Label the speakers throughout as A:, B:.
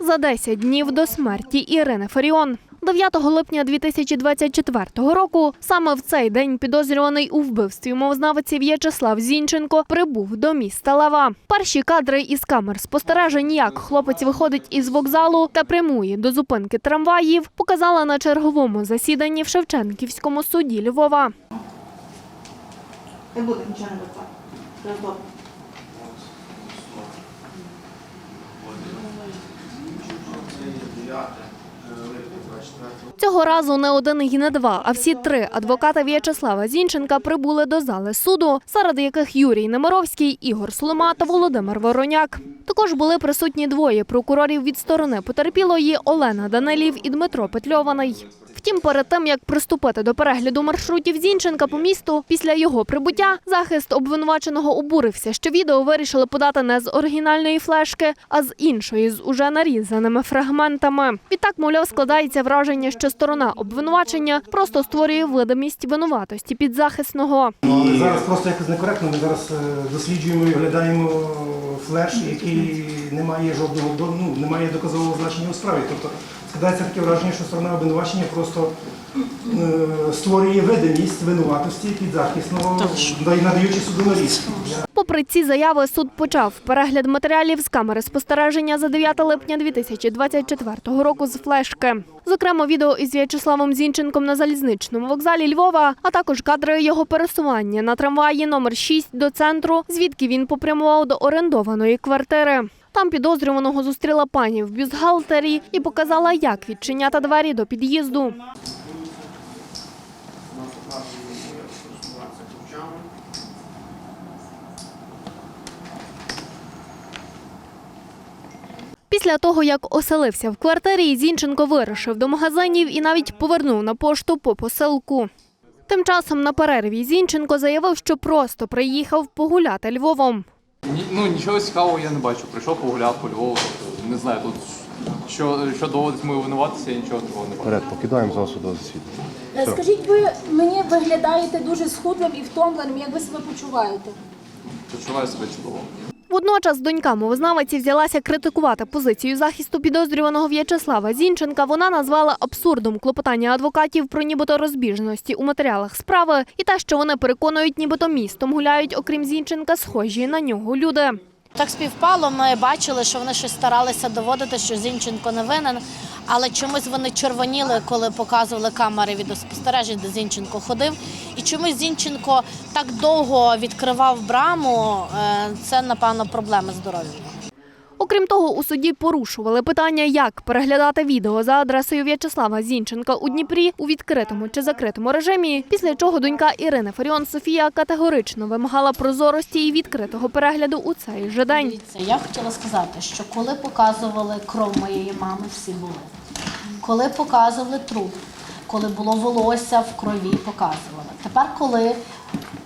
A: За 10 днів до смерті Ірини Фаріон. 9 липня 2024 року саме в цей день підозрюваний у вбивстві мовознавиці В'ячеслав Зінченко прибув до міста Лева. Перші кадри із камер спостережень, як хлопець виходить із вокзалу та прямує до зупинки трамваїв, показала на черговому засіданні в Шевченківському суді Львова.
B: Не буде нічого не.
A: Цього разу не один і не два, а всі три адвоката В'ячеслава Зінченка прибули до зали суду, серед яких Юрій Немировський, Ігор Слома та Володимир Вороняк. Також були присутні двоє прокурорів від сторони потерпілої Олена Данилів і Дмитро Петльований. Втім, перед тим як приступити до перегляду маршрутів Зінченка по місту, після його прибуття захист обвинуваченого обурився, що відео вирішили подати не з оригінальної флешки, а з іншої з уже нарізаними фрагментами. Відтак, мовляв, складається враження, що сторона обвинувачення просто створює видимість винуватості підзахисного.
C: Але зараз просто якось некоректно. Ми зараз е, досліджуємо і оглядаємо флеш, який не має жодного ну, не має доказового значення у справі. Тобто складається таке враження, що сторона обвинувачення просто е, створює видимість винуватості підзахисного, захисного, надаючи суду на різку.
A: Попри ці заяви, суд почав перегляд матеріалів з камери спостереження за 9 липня 2024 року з флешки. Зокрема, відео із В'ячеславом Зінченком на залізничному вокзалі Львова, а також кадри його пересування на трамваї номер 6 до центру, звідки він попрямував до орендованої квартири. Там підозрюваного зустріла пані в бюстгальтері і показала, як відчиняти двері до під'їзду. Після того, як оселився в квартирі, Зінченко вирушив до магазинів і навіть повернув на пошту по посилку. Тим часом на перерві Зінченко заявив, що просто приїхав погуляти Львовом.
D: Ні, ну нічого цікавого я не бачу. Прийшов погуляв по Львову. Не знаю, тут що, що доводить мою винуватися, я нічого такого не бачу.
E: Вперед, покидаємо зал судового засідання.
F: Скажіть, ви мені виглядаєте дуже схудлим і втомленим. Як ви себе почуваєте?
D: Почуваю себе чудово.
A: Водночас донька мовознавиці взялася критикувати позицію захисту підозрюваного В'ячеслава Зінченка. Вона назвала абсурдом клопотання адвокатів про нібито розбіжності у матеріалах справи і те, що вони переконують, нібито містом гуляють, окрім Зінченка, схожі на нього люди.
G: Так співпало. Ми бачили, що вони щось старалися доводити, що Зінченко не винен, але чомусь вони червоніли, коли показували камери відеоспостережень, де Зінченко ходив. І чомусь Зінченко так довго відкривав браму. Е, Це, напевно, проблеми здоров'я.
A: Окрім того, у суді порушували питання, як переглядати відео за адресою В'ячеслава Зінченка у Дніпрі у відкритому чи закритому режимі. Після чого донька Ірини Фаріон Софія категорично вимагала прозорості і відкритого перегляду у цей же день.
G: Я хотіла сказати, що коли показували кров моєї мами, всі були. Коли показували труп, коли було волосся в крові, показували. Тепер, коли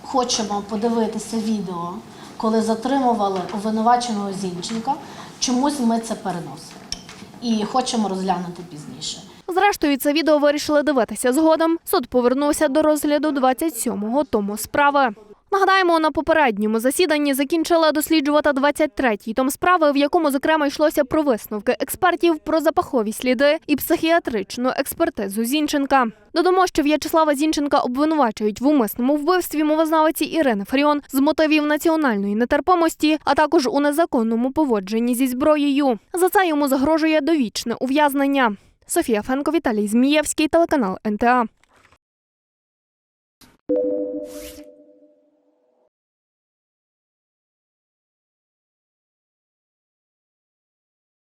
G: хочемо подивитися відео, коли затримували обвинуваченого Зінченка, чомусь ми це переносимо. І хочемо розглянути пізніше.
A: Зрештою, це відео вирішили дивитися згодом. Суд повернувся до розгляду 27-го тому справи. Нагадаємо, на попередньому засіданні закінчила досліджувати 23-й том справи, в якому зокрема йшлося про висновки експертів про запахові сліди і психіатричну експертизу Зінченка. Додамо, що В'ячеслава Зінченка обвинувачують в умисному вбивстві мовознавиці Ірини Фаріон з мотивів національної нетерпимості, а також у незаконному поводженні зі зброєю. За це йому загрожує довічне ув'язнення. Софія Фенко, Віталій Змієвський, телеканал НТА.